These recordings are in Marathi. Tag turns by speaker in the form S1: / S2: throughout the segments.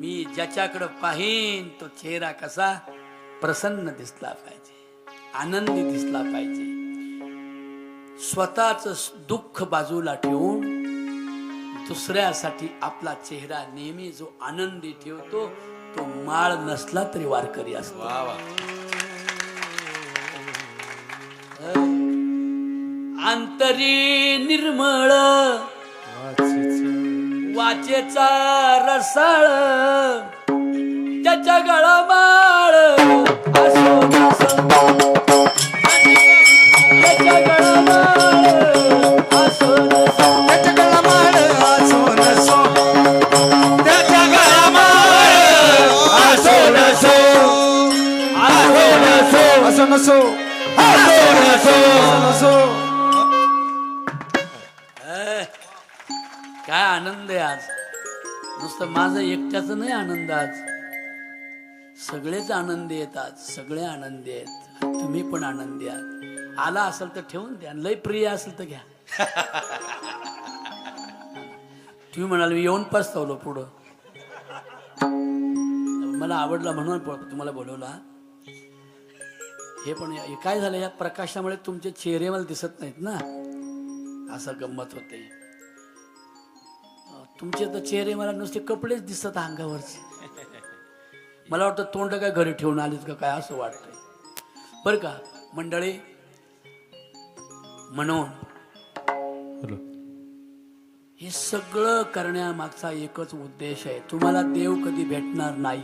S1: मी ज्याच्याकडं पाहीन तो चेहरा कसा प्रसन्न दिसला पाहिजे आनंदी दिसला पाहिजे. स्वतःच दुःख बाजूला ठेवून दुसऱ्यासाठी आपला चेहरा नेहमी जो आनंदी ठेवतो तो माळ नसला तरी वारकरी असतो. अंतरी निर्मळ वाचेचा रसाळ त्याच्या गळमाळ असो आनंद आहे आज. नुसतं माझं एकट्याच नाही आनंद आज. सगळेच आनंदी आहेत आज. सगळे आनंदी आहेत. तुम्ही पण आनंदी आहात. आला असेल तर ठेवून द्या. लय प्रिय असेल तर घ्या. तुम्ही म्हणाल मी येऊन पस्तावलो पुढं. मला आवडला म्हणून तुम्हाला बोलवला हे. पण काय झालं? या प्रकाशामुळे तुमचे चेहरे मला दिसत नाहीत ना? असं गंमत होते. तुमचे तर चेहरे मला नुसते कपडेच दिसतात अंगावरचे. मला वाटतं तोंड काय घरी ठेवून आलीत का काय असं वाटतंय. बरं का मंडळी म्हणून हे सगळं करण्यामागचा एकच उद्देश आहे. तुम्हाला देव कधी भेटणार नाही.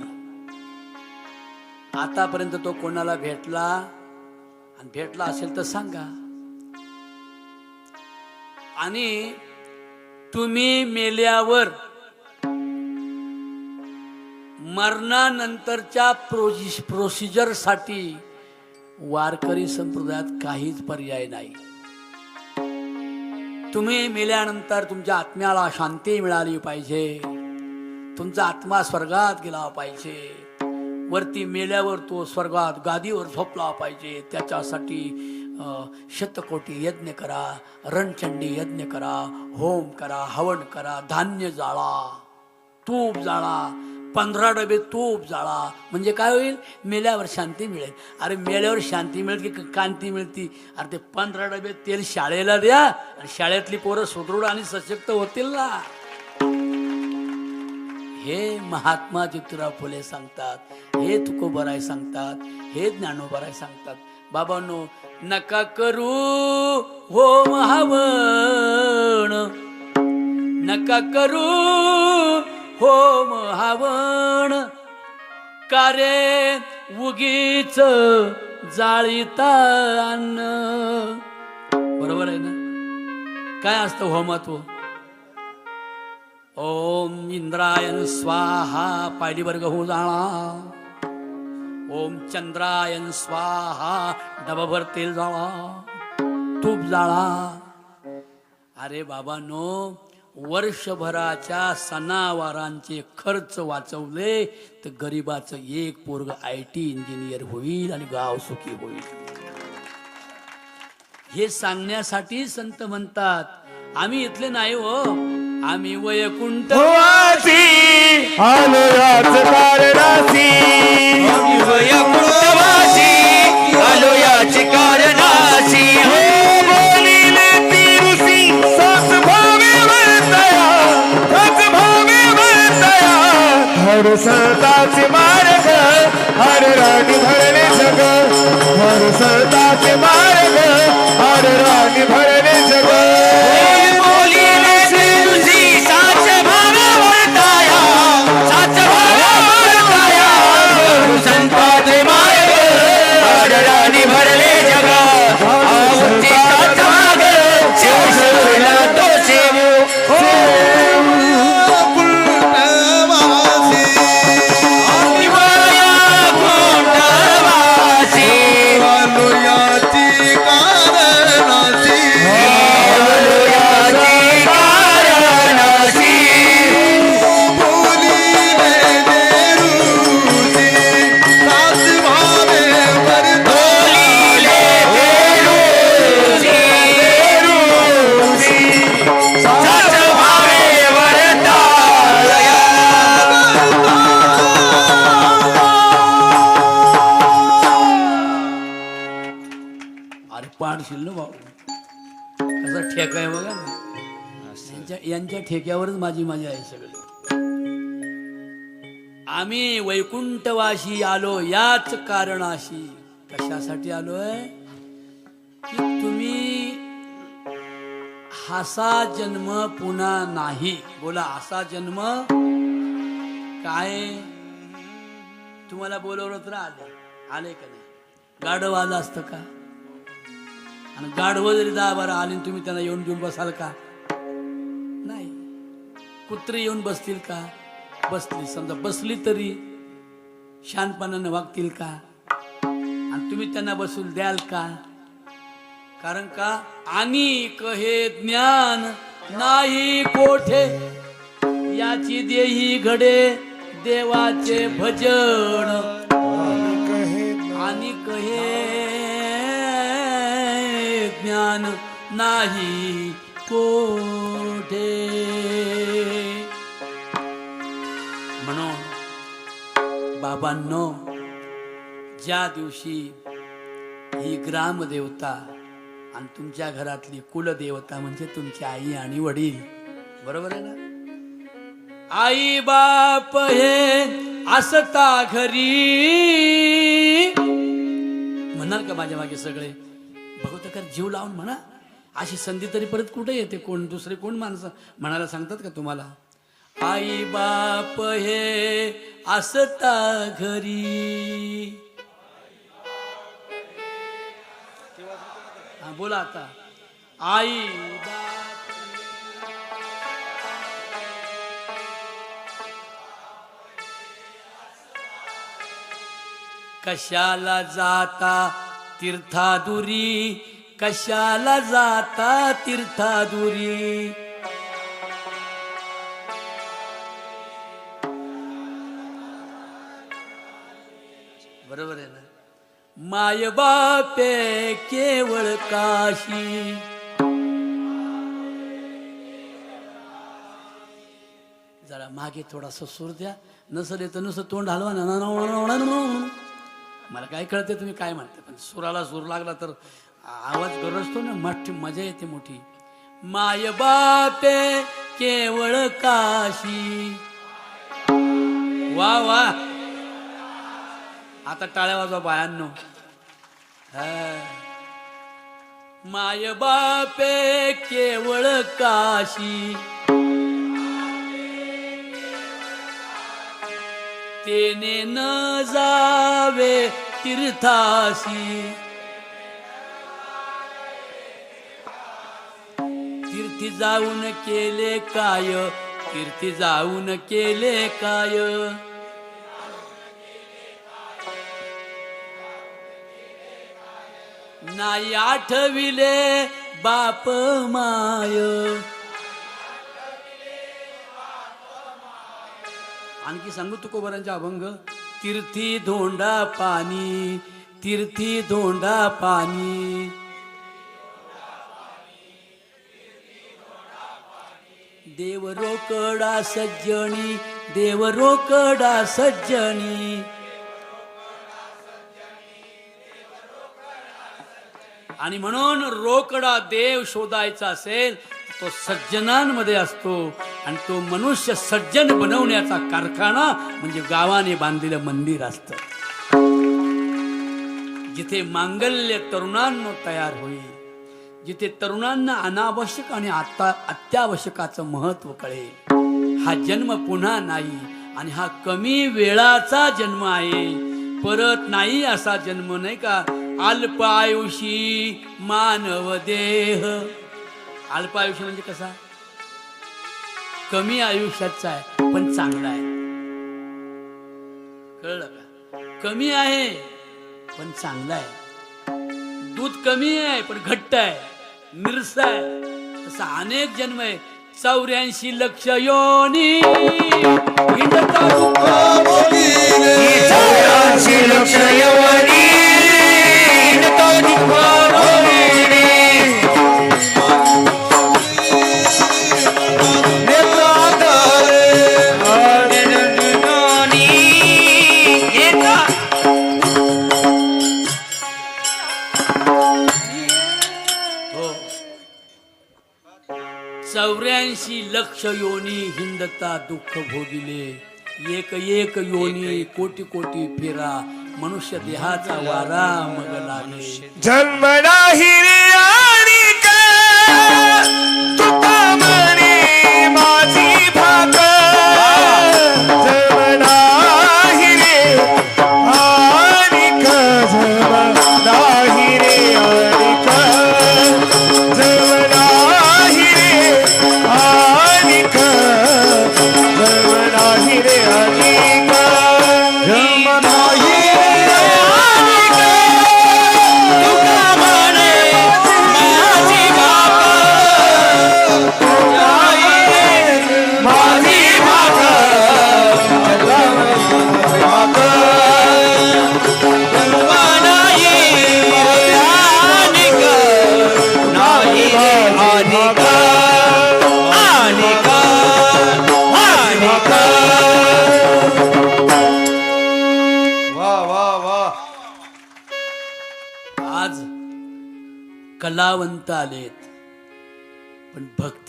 S1: आतापर्यंत तो कोणाला भेटला आणि भेटला असेल तर सांगा. आणि तुम्ही मेल्यावर मरणानंतरच्या प्रोसि प्रोसिजरसाठी वारकरी संप्रदायात काहीच पर्याय नाही. तुम्ही मेल्यानंतर तुमच्या आत्म्याला शांती मिळाली पाहिजे. तुमचा आत्मा स्वर्गात गेला पाहिजे. वरती मेल्यावर तो स्वर्गात गादीवर झोपला पाहिजे. त्याच्यासाठी शतकोटी यज्ञ करा रणचंडी यज्ञ करा होम करा हवन करा धान्य जाळा तूप जाळा पंधरा डबे तूप जाळा. म्हणजे काय होईल? मेल्यावर शांती मिळेल. अरे मेल्यावर शांती मिळेल की कांती मिळती अरे ते पंधरा डबे तेल शाळेला द्या आणि शाळेतली पोरं सुदृढ आणि सशक्त होतील ना. हे महात्मा ज्योतिराव फुले सांगतात हे तुकोबराय सांगतात हे ज्ञानोबराय सांगतात. बाबांनो नका करू हो महावण नका करू हो महावण कारे उगीच जाळीता अन्न बरोबर आहे ना? काय असतं होमत्व ओम इंद्रायण स्वाहा पायली वर्ग हो जाणा ओम चंद्रायन स्वाहा डबाभर तेल जाळा तूप जाळा. अरे बाबानो वर्षभराच्या सणावारांचे खर्च वाचवले तर गरिबाचं एक पोरग आय टी इंजिनियर होईल आणि गाव सुखी होईल. हे सांगण्यासाठी संत म्हणतात आम्ही इथले नाही हो. आम्ही
S2: वासी आलो याच कारणासी. वैकुंठवासी आलो याच कारणासी. हो बोलिले तिरुसी सास भावे वर्तया सास भावे वर्तया. हर सताचे मार्ग हर राणी भरले जग. हर सताचे मार्ग हर
S1: सगळे. आम्ही वैकुंठवाशी आलो याच कारणाशी. कशासाठी आलोय? की तुम्ही हासा जन्म पुन्हा नाही. बोला असा जन्म काय? तुम्हाला बोलवलं तर आले आले का नाही? गाढव आलं असतं का? आणि गाढव जरी दहा बारा आले आणि तुम्ही त्यांना येऊन घेऊन बसाल का? कुत्रे येऊन बसतील का? बसली समजा बसली तरी शानपणाने वागतील का? आणि तुम्ही त्यांना बसून द्याल का? कारण का? आणि हे ज्ञान नाही कोठे? याची देही घडे देवाचे भजन. आणि कहे ज्ञान नाही कोठे? बाबांनो ज्या दिवशी ही ग्रामदेवता आणि तुमच्या घरातली कुलदेवता म्हणजे तुमची आई आणि वडील बरोबर आहे ना? आई बाप हे असता घरी. म्हणाल का माझ्या मागे सगळे? भगवतकर जीव लावून म्हणा. अशी संधी तरी परत कुठे येते? कोण दुसरे कोण माणसं? म्हणायला सांगतात का तुम्हाला? आई बाप हे असता घरी. हा बोला आता. आई कशाला जाता तीर्थादुरी? कशाला जाता तीर्थादुरी? माय बापे केवळ काशी. जरा मागे थोडासा सूर द्या. नसं येतं नुसतं तोंड हलवा ना मला काय कळते तुम्ही काय म्हणते पण सुराला सूर लागला तर आवाज गरजतो ना मोठी मजा येते मोठी. माय बापे केवळ काशी. वा वा. आता टाळ्या वाजवा बायांनो माय बापे केवळ काशी. तेने न जावे तीर्थाशी. तीर्थी जाऊन केले काय? तीर्थी जाऊन केले काय? नाही आठविले बाप माय. आणखी सांगू तुकोबरांच्या अभंग? तीर्थी धोंडा पाणी तीर्थी धोंडा पाणी. देव रोकडा सज्जनी देव रोकडा सज्जनी. आणि म्हणून रोकडा देव शोधायचा असेल तो सज्जनांमध्ये असतो आणि तो मनुष्य सज्जन बनवण्याचा कारखाना म्हणजे गावाने बांधलेलं मंदिर असतं. जिथे मांगल्य तरुणांना तयार होईल जिथे तरुणांना अनावश्यक आणि आता अत्यावश्यकाचं महत्त्व कळेल हा जन्म पुन्हा नाही आणि हा कमी वेळाचा जन्म आहे. परत नाही असा जन्म नाही का? अल्प आयुषी मानव देह. अल्प आयुष्य म्हणजे कसा? कमी आयुष्याचा आहे पण चांगला आहे. कळलं का? कमी आहे पण चांगला आहे. दूध कमी आहे पण घट्ट आहे. मिरस आहे. तसा अनेक जन्म आहे. चौऱ्याऐंशी लक्ष योनी.
S2: चौऱ्याऐंशी लक्ष
S1: योनी. योनी हिंदता दुःख भोगिले. एक एक योनी कोटी कोटी फेरा. मनुष्य देहाचा वारा मग लागे
S2: जन्म नाही आणि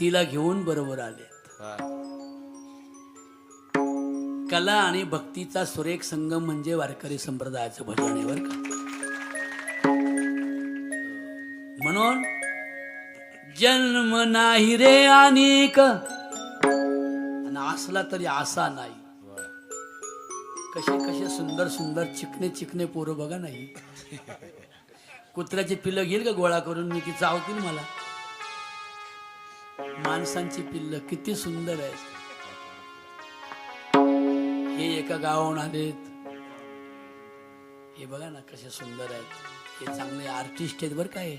S1: भक्तीला घेऊन बरोबर आलेत कला आणि भक्तीचा सुरेख संगम म्हणजे वारकरी संप्रदायाचं भजन आहे बरं का? म्हणून जन्म नाही रे अनेक. आणि असला तरी असा नाही. कसे कसे सुंदर सुंदर चिकणे चिकणे पोरं बघा नाही कुत्र्याची पिल्लं घेईल का गोळा करून? मी ती चावतील मला. माणसांची पिल्ल किती सुंदर आहेत. हे एका गावाहून आलेत हे बघा ना कसे सुंदर आहेत. हे चांगले आर्टिस्ट आहेत बरं काय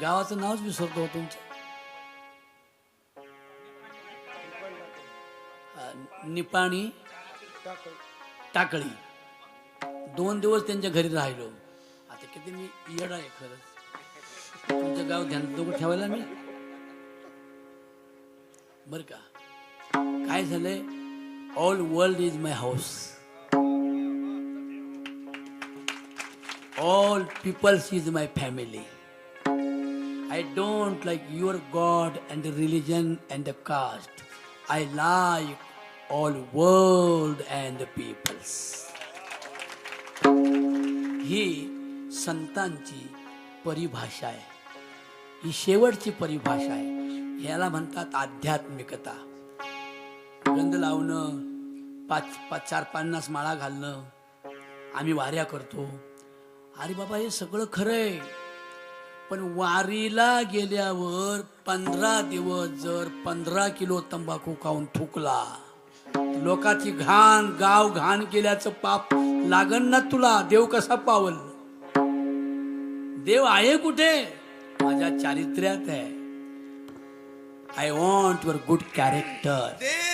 S1: गावाचं नावच विसरतो तुमचं निपाणी टाकळी. दोन दिवस त्यांच्या घरी राहिलो. आता किती मी येड आहे खरंच. तुमचं गाव ध्यान दोघं ठेवायला मी? बर का? काय झालंय? All world is my house all peoples is my family I don't like your god and the religion and the caste I like all world and the peoples ही संतांची परिभाषा आहे. ही शेवटची परिभाषा आहे. ह्याला म्हणतात आध्यात्मिकता. गंध लावणं पाच पाच चार पन्नास माळा घालणं आम्ही वाऱ्या करतो. अरे बाबा हे सगळं खरं आहे पण वारीला गेल्यावर पंधरा दिवस जर पंधरा किलो तंबाखू खाऊन थुकला लोकाची घाण गाव घाण केल्याचं पाप लागन ना तुला? देव कसा पावल? देव आहे कुठे? माझ्या चारित्र्यात आहे. I want your good character
S2: देव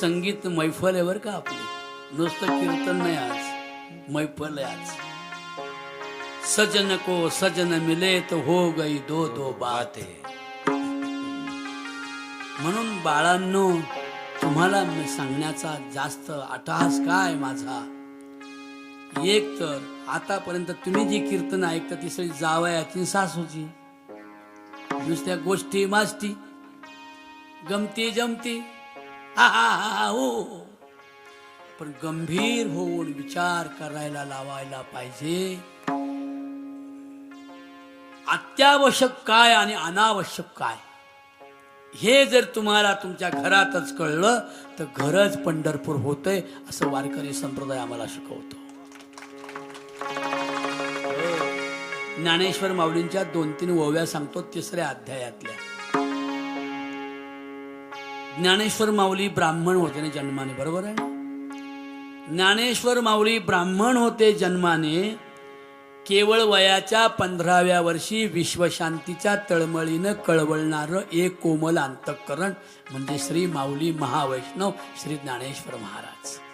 S1: संगीत मैफल आहे बरं का आपली. नुसतं कीर्तन नाही आज. मैफल आहे आज. सजन को सजन मिले तो हो गई दो दो बात. म्हणून बाळांनो तुम्हाला मी सांगण्याचा जास्त अटहास काय माझा? एक तर आतापर्यंत तुम्ही जी कीर्तन ऐकता ती सगळी जावयाची सासूची. दुसऱ्या गोष्टी मास्ती गमती जमती. हा हा हा हो. पण गंभीर होऊन विचार करायला लावायला पाहिजे. अत्यावश्यक काय आणि अनावश्यक काय? हे जर तुम्हाला तुमच्या घरातच कळलं तर घरच पंढरपूर होतंय असं वारकरी संप्रदाय आम्हाला शिकवतो. ज्ञानेश्वर माऊलींच्या दोन तीन ओव्या सांगतो तिसऱ्या अध्यायातल्या. ज्ञानेश्वर माऊली ब्राह्मण होते ना जन्माने बरोबर आहे? ज्ञानेश्वर माऊली ब्राह्मण होते जन्माने केवळ वयाच्या पंधराव्या वर्षी विश्वशांतीच्या तळमळीनं कळवळणारं एक कोमल अंतःकरण म्हणजे श्री माऊली महावैष्णव श्री ज्ञानेश्वर महाराज.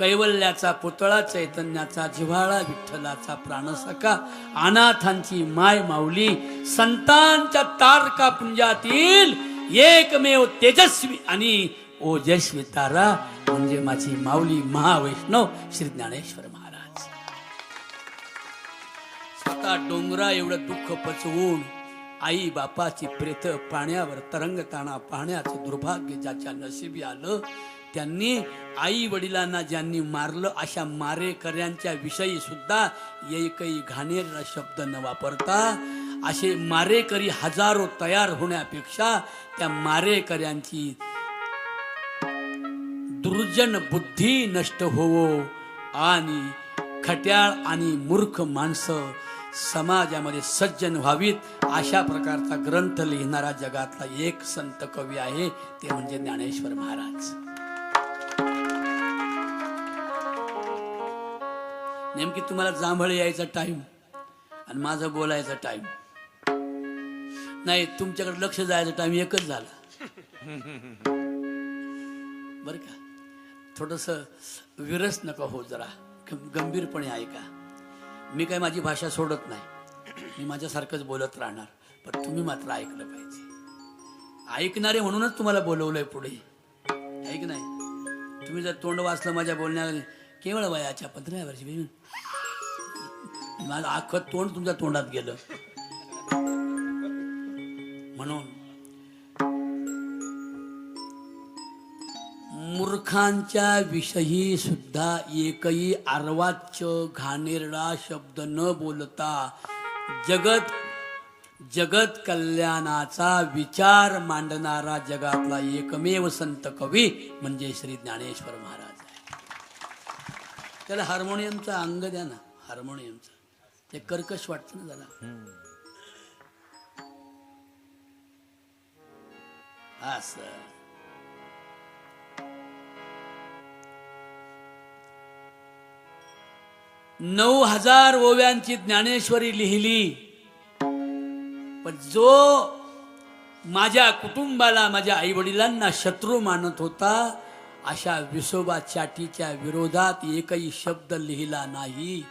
S1: कैवल्याचा पुतळा चैतन्याचा जिव्हाळा विठ्ठलाचा प्राणसखा अनाथांची माय माऊली संतांच्या तारका पुंजातील एकमेव तेजस्वी आणि ओजस्वी तारा म्हणजे माझी माऊली महावैष्णव श्री ज्ञानेश्वर महाराज. स्वतः डोंगरा एवढं दुःख पचवून आई बापाची प्रेत पाण्यावर तरंगताना पाहण्याचं दुर्भाग्य ज्याच्या नशिबी आलं त्यांनी आई वडिलांना ज्यांनी मारलं अशा मारेकऱ्यांच्या विषयी सुद्धा एकही घाणेरडा शब्द न वापरता असे मारेकरी हजारो तयार होण्यापेक्षा त्या मारेकऱ्यांची दुर्जन बुद्धी नष्ट होवो आणि खट्याळ आणि मूर्ख माणसं समाजामध्ये सज्जन व्हावीत अशा प्रकारचा ग्रंथ लिहिणारा जगातला एक संत कवी आहे ते म्हणजे ज्ञानेश्वर महाराज. नेमकी तुम्हाला जांभळे यायचा टाइम आणि माझं बोलायचा टाइम नाही तुमच्याकडे लक्ष जायचं टाइम एकच झाला. बर का? थोडस विरस नका हो जरा. गंभीरपणे ऐका. मी काय माझी भाषा सोडत नाही. मी माझ्यासारखंच बोलत राहणार. पण तुम्ही मात्र ऐकलं पाहिजे. ऐकणारे म्हणूनच तुम्हाला बोलवलंय पुढे. ऐक नाही? तुम्ही जर तोंड वाचलं माझ्या बोलण्या केवळ वयाच्या पंधरा वर्षी माझं आख तोंड तुमच्या तोंडात गेलं. म्हणून मूर्खांच्या विषयी सुद्धा एकही आर्वाच्य घाणेरडा शब्द न बोलता जगत जगत कल्याणाचा विचार मांडणारा जगातला एकमेव संत कवी म्हणजे श्री ज्ञानेश्वर महाराज. त्याला हार्मोनियमचा अंग द्या ना हार्मोनियमचा. ते कर्कश वाटतं ना जरा अस नऊ हजार ओव्यांची ज्ञानेश्वरी लिहिली. पण जो माझ्या कुटुंबाला माझ्या आई वडिलांना शत्रू मानत होता अशा विसोबा चाटीच्या विरोधात एकही शब्द लिहिला नाही.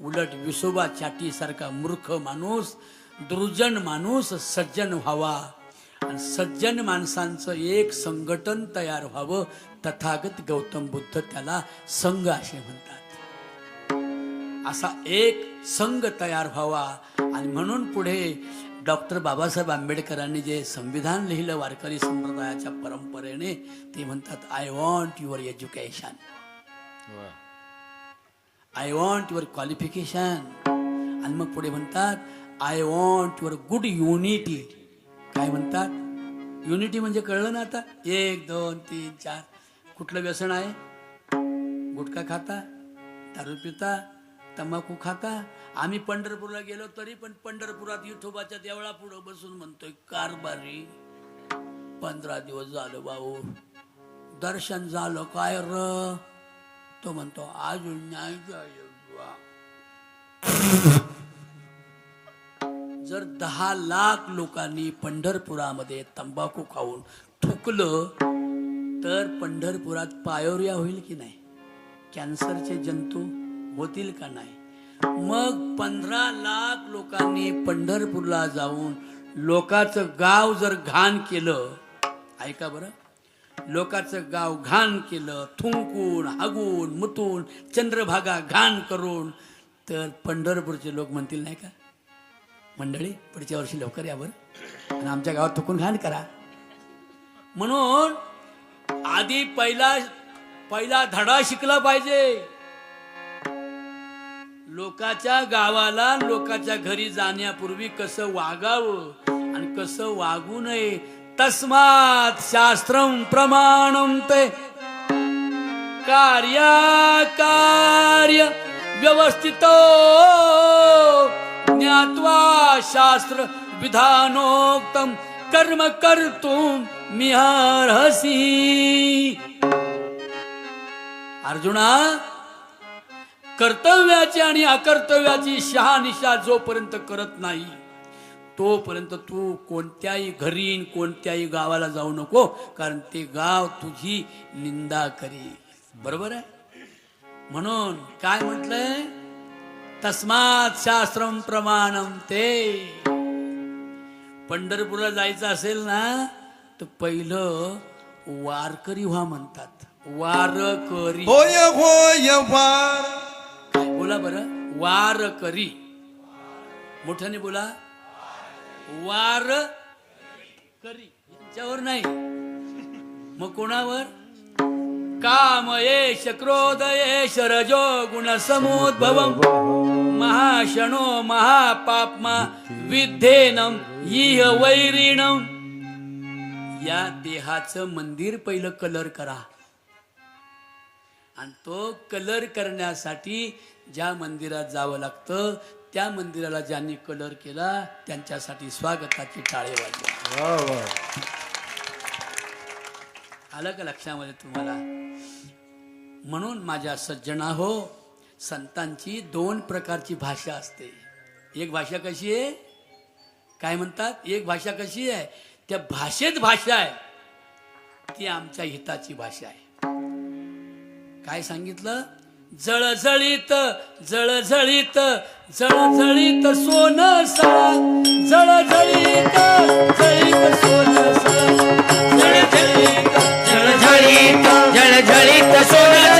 S1: उलट विसोबा चाटी सारखा मूर्ख माणूस दुर्जन माणूस सज्जन व्हावा. आणि सज्जन माणसांचं एक संघटन तयार व्हावं तथागत गौतम बुद्ध त्याला संघ असे म्हणतात. असा एक संघ तयार व्हावा. आणि म्हणून पुढे डॉक्टर बाबासाहेब आंबेडकरांनी जे संविधान लिहिलं वारकरी संप्रदायाच्या परंपरेने ते म्हणतात I want your education I want your qualification आणि मग पुढे म्हणतात I want your good unity काय म्हणतात? युनिटी म्हणजे कळलं ना आता? एक दोन तीन चार. कुठलं व्यसन आहे? गुटखा खाता? दारू पिता? तंबाखू खाता? आम्ही पंढरपूरला गेलो तरी पण पंढरपुरात विठोबाच्या देवळा पुढं बसून म्हणतोय कारभारी पंधरा दिवस झालं भाऊ. दर्शन झालं काय र? तो म्हणतो अजून नाही जर दहा लाख लोकांनी पंढरपुरामध्ये तंबाखू खाऊन थुकलं तर पंढरपुरात पायोरिया होईल की नाही? कॅन्सरचे जंतू होतील का नाही? मग पंधरा लाख लोकांनी पंढरपूरला जाऊन लोकांचं गाव जर घाण केलं ऐका बरं लोकांचं गाव घाण केलं थुंकून हागून मुतून चंद्रभागा घाण करून तर पंढरपूरचे लोक म्हणतील नाही का? मंडळी पुढच्या वर्षी लवकर या आणि आमच्या गावात थुकून घाण करा. म्हणून आधी पहिला पहिला धडा शिकला पाहिजे. लोकाच्या गावाला लोकाच्या घरी जाण्यापूर्वी कसं वागावं आणि कसं वागू नये तस्मात शास्त्र प्रमाण ते. कार्य व्यवस्थित ज्ञात्वा शास्त्र विधानोक्तम कर्म कर्तुम मिहारसी अर्जुना कर्तव्याची आणि अकर्तव्याची शहानिशा जोपर्यंत करत नाही तोपर्यंत तू कोणत्याही घरी कोणत्याही गावाला जाऊ नको कारण ते गाव तुझी निंदा करी बरोबर आहे? म्हणून काय म्हटलंय? तस्मात शास्त्रम प्रमाणम ते. पंढरपूरला जायचं असेल ना तर पहिलं वारकरी व्हा म्हणतात. वारकरी.
S2: होय होय वार.
S1: बोला बरं वारकरी. मोठ्याने बोला वार करी यांच्यावर नाही. मग कोणावर? काम येश क्रोध येश रजो गुण समुद्भव महाशनो महापापमा विद्धेनम इह वैरिणम. या देहाचं मंदिर पहिलं कलर करा. आणि तो कलर करण्यासाठी ज्या मंदिरात जावं लागतं त्या मंदिराला ज्यांनी कलर केला त्यांच्यासाठी स्वागताची टाळे वाजवा. आलं का लक्षामध्ये तुम्हाला? म्हणून माझ्या सज्जना हो संतांची दोन प्रकारची भाषा असते. एक भाषा कशी आहे? काय म्हणतात? एक भाषा कशी आहे? त्या भाषेत भाषा आहे. ती आमच्या हिताची भाषा आहे. काय सांगितलं? जळजळीत जळजळीत जळजळीत सोन सळा जळजळीत जळीत सोन सळा जळजळीत
S3: जळजळीत जळजळीत सोन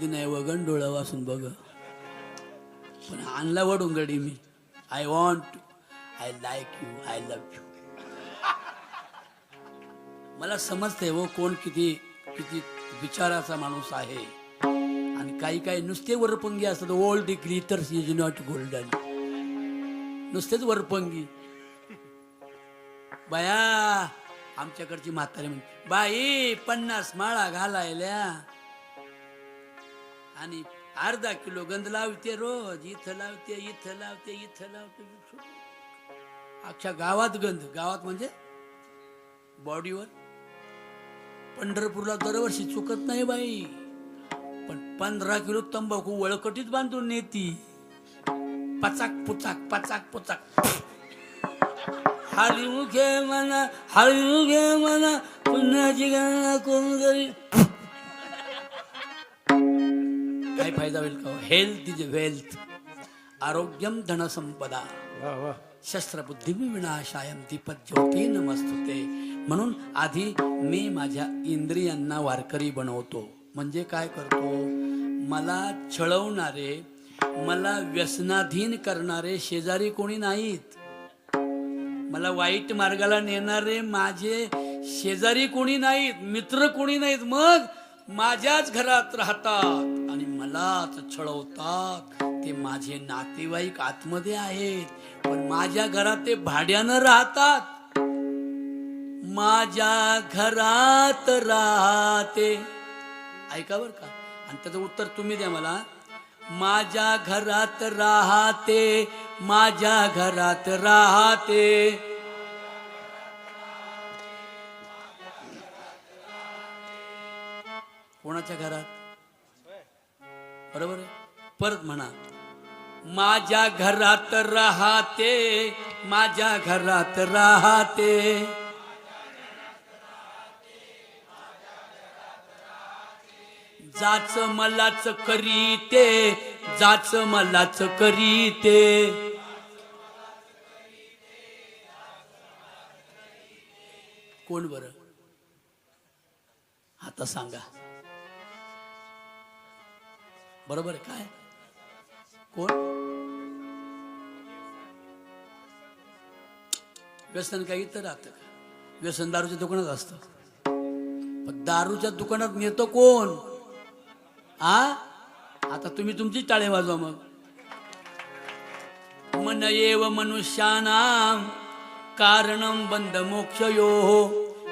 S1: कधी नाही वगण डोळा वाचून बघ. पण आणला वडून गडी मी. I want I like you I love you मला समजते व हो कोण किती किती विचाराचा माणूस आहे. आणि काही काही नुसते वरपंगी असतात. Old glitters is not golden नुसतेच वरपंगी. बाया आमच्याकडची म्हातारी म्हणते बाई पन्नास माळा घालायल्या. आणि अर्धा किलो गंध लावते रोज इथं लावते इथं लावते इथं लावते. अख्ख्या गावात गंध. गावात म्हणजे बॉडीवर. पंढरपूरला दरवर्षी चुकत नाही बाई. पण पंधरा किलो तंबाखू वळकटीत बांधून नेती. पचाक पुचाक पचाक पुचाक. हळू घे म्हणा हळू घे म्हणा पुन्हा गणना कोण करील काय फायदा होईल का हेल्थ इज वेल्थ आरोग्यम धनसंपदा शस्त्रबुद्धी विनाशायम दीपत ज्योती नमस्तुते. म्हणून आधी मी माझ्या इंद्रियांना वारकरी बनवतो. म्हणजे काय करतो? मला छळवणारे मला व्यसनाधीन करणारे शेजारी कोणी नाहीत. मला वाईट मार्गाला नेणारे माझे शेजारी कोणी नाहीत मित्र कोणी नाहीत. मग माझ्याच घरात राहतात आणि मलाच छळवतात. ते माझे नातेवाईक आतमध्ये आहेत पण माझ्या घरात ते भाड्यानं राहतात. माझ्या घरात राहते. ऐका बर का? आणि त्याचं उत्तर तुम्ही द्या मला. माझ्या घरात राहते माझ्या घरात राहते. कोणाच्या घरात? बरोबर आहे? परत म्हणा. माझ्या घरात राहते माझ्या घरात राहते. जाच मलाच करीते जाच मलाच करीते. कोण बर? आता सांगा. बरोबर आहे काय? कोण? व्यसन काही तर राहतं व्यसन दारूच्या दुकानात असतं. पण दारूच्या दुकानात नेतो कोण? आ? आता तुम्ही तुमची टाळे वाजवा मग. मन एव मनुष्यानां कारणं बंद मोक्षयो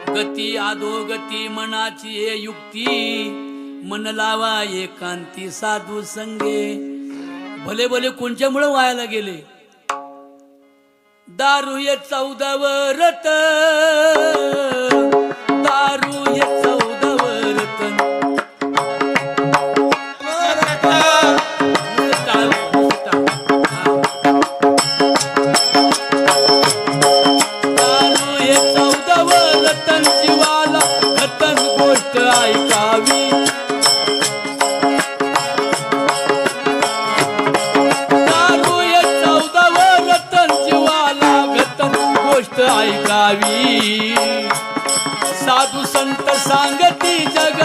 S1: गती आदो गती मनाची हे युक्ती. मन लावा एकांती साधू संगे. भले भले कोणच्यामुळं व्हायला गेले. दारू ये चौदावर दारू ये चौदावर ऐकावी. साधू संत सांगती जग